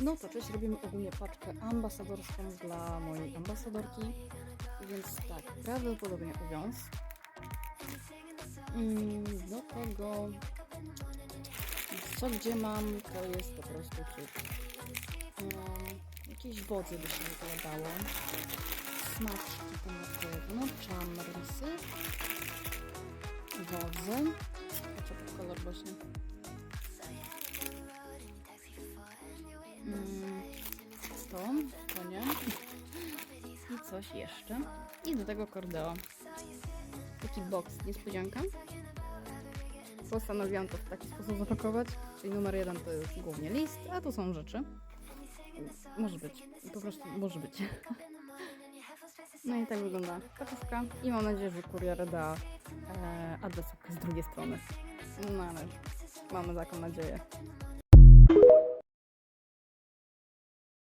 No to cześć, robimy ogólnie paczkę ambasadorską dla mojej ambasadorki. Więc tak, prawdopodobnie uwiąz. Mm, do tego co gdzie mam, to jest po prostu cud. Um, jakieś wodze by się wyglądało. Smaczki to na pewno, czamrysy, wodze. Pod kolor właśnie. Nie. I coś jeszcze. I do tego kordeo. Taki box, niespodzianka. Postanowiłam to w taki sposób zapakować. Czyli numer jeden to jest głównie list, a tu są rzeczy. Może być. Po prostu może być. No i tak wygląda paczówka. I mam nadzieję, że kurier da e, z drugiej strony. No ale mamy taką nadzieję.